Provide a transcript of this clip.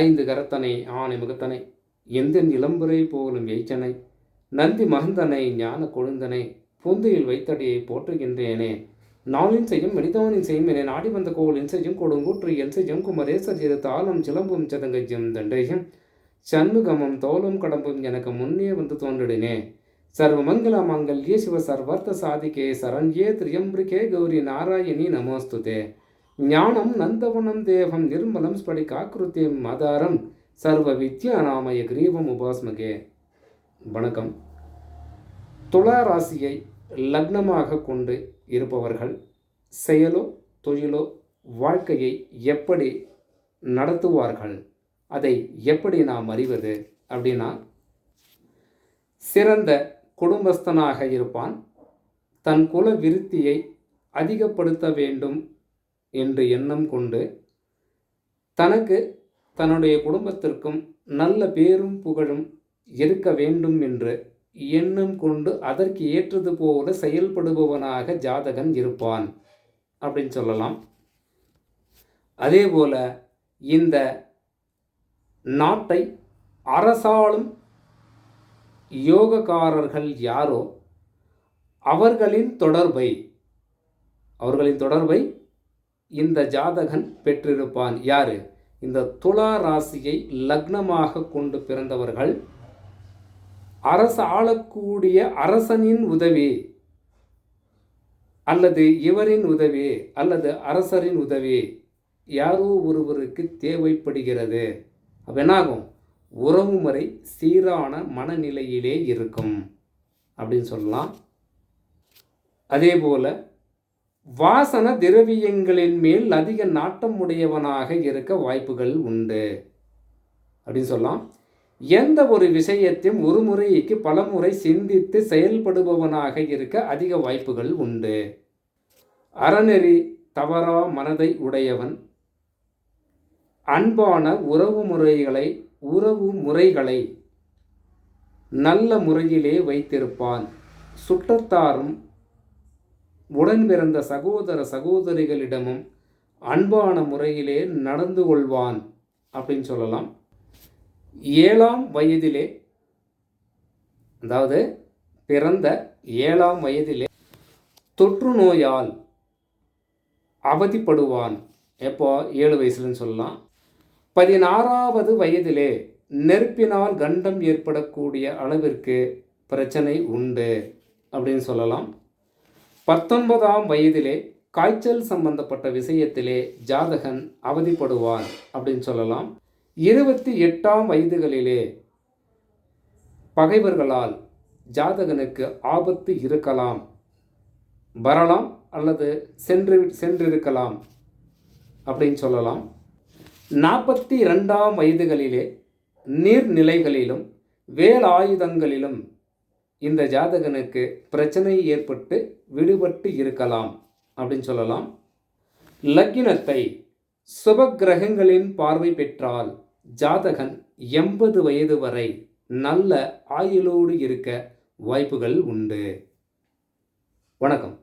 ஐந்து கரத்தனை ஆணை முகத்தனை எந்த இளம்புரை போலும் எய்ச்சனை நந்தி மகந்தனை ஞான கொழுந்தனை பூந்தையில் வைத்தடியை போற்றுகின்றேனே. நாளின் செய்யும் மனிதவனின் செய்யும் என நாடி வந்த கோவிலின் செய்யும் கொடுங்கூற்று என் செய்யும் குமரேசர் செய்த தாளம் சிலம்பும் சதங்கஜம் தண்டையும் சண்முகமும் தோலும் கடம்பும் எனக்கு முன்னே வந்து தோன்றிடினே. சர்வமங்கல மங்கல்யே சிவ சர்வர்த்த சாதிகே சரண்யே திரியம்பிரிகே கௌரி நாராயணி நமோஸ்துதே. ஞானம் நந்தவனம் தேவம் நிர்மலம் ஸ்படி ஸ்படிகாக்கிருத்தியம் மதாரம் சர்வ வித்யா நாமய கிரீவம் உபாஸ்மகே. வணக்கம். துலா ராசியை லக்னமாக கொண்டு இருப்பவர்கள் செயலோ தொழிலோ வாழ்க்கையை எப்படி நடத்துவார்கள்? அதை எப்படி நாம் அறிவது? அப்படின்னா சிறந்த குடும்பஸ்தனாக இருப்பான். தன் குல விருத்தியை அதிகப்படுத்த வேண்டும். என்று எண்ணம் கொண்டு தனக்கு தன்னுடைய குடும்பத்திற்கும் நல்ல பேரும் புகழும் இருக்க வேண்டும் என்று எண்ணம் கொண்டு அதற்கு ஏற்றது போல செயல்படுபவனாக ஜாதகன் இருப்பான் அப்படின்னு சொல்லலாம். அதேபோல இந்த நாட்டை அரசாளும் யோகக்காரர்கள் யாரோ அவர்களின் தொடர்பை அவர்களின் தொடர்பை இந்த ஜாதகன் பெற்றிருப்பான். யாரு? இந்த துலா ராசியை லக்னமாக கொண்டு பிறந்தவர்கள். அரசு ஆளக்கூடிய அரசனின் உதவி அல்லது இவரின் உதவி அல்லது அரசரின் உதவி யாரோ ஒருவருக்கு தேவைப்படுகிறது. அப்ப என்னாகும்? உறவுமுறை சீரான மனநிலையிலே இருக்கும். அப்படின்னு சொல்லலாம். அதே போல் வாசன திரவியங்களின் மேல் அதிக நாட்டம் உடையவனாக இருக்க வாய்ப்புகள் உண்டு. அப்படின்னு சொல்லலாம். எந்த ஒரு விஷயத்தையும் ஒரு முறைக்கு பல முறை சிந்தித்து செயல்படுபவனாக இருக்க அதிக வாய்ப்புகள் உண்டு. அறநெறி தவறா மனதை உடையவன். அன்பான உறவு முறைகளை உறவு முறைகளை நல்ல முறையிலே வைத்திருப்பான். சுற்றத்தாரும் உடன் பிறந்த சகோதர சகோதரிகளிடமும் அன்பான முறையிலே நடந்து கொள்வான் அப்படின்னு சொல்லலாம். ஏழாம் வயதிலே அதாவது பிறந்த ஏழாம் வயதிலே தொற்று நோயால் அவதிப்படுவான். எப்போ? ஏழு வயசுலன்னு சொல்லலாம். பதினாறாவது வயதிலே நெருப்பினால் கண்டம் ஏற்படக்கூடிய அளவிற்கு பிரச்சனை உண்டு அப்படின்னு சொல்லலாம். பத்தொன்பதாம் வயதிலே காய்ச்சல் சம்பந்தப்பட்ட விஷயத்திலே ஜாதகன் அவதிப்படுவார் அப்படின்னு சொல்லலாம். இருபத்தி எட்டாம் வயதுகளிலே பகைவர்களால் ஜாதகனுக்கு ஆபத்து இருக்கலாம். வரலாம் அல்லது சென்று சென்றிருக்கலாம் அப்படின்னு சொல்லலாம். நாற்பத்தி ரெண்டாம் வயதுகளிலே நீர்நிலைகளிலும் வேலாயுதங்களிலும் இந்த ஜாதகனுக்கு பிரச்சனை ஏற்பட்டு விடுபட்டு இருக்கலாம் அப்படின்னு சொல்லலாம். லக்கினத்தை சுப கிரகங்களின் பார்வை பெற்றால் ஜாதகன் எண்பது வயது வரை நல்ல ஆயுளோடு இருக்க வாய்ப்புகள் உண்டு. வணக்கம்.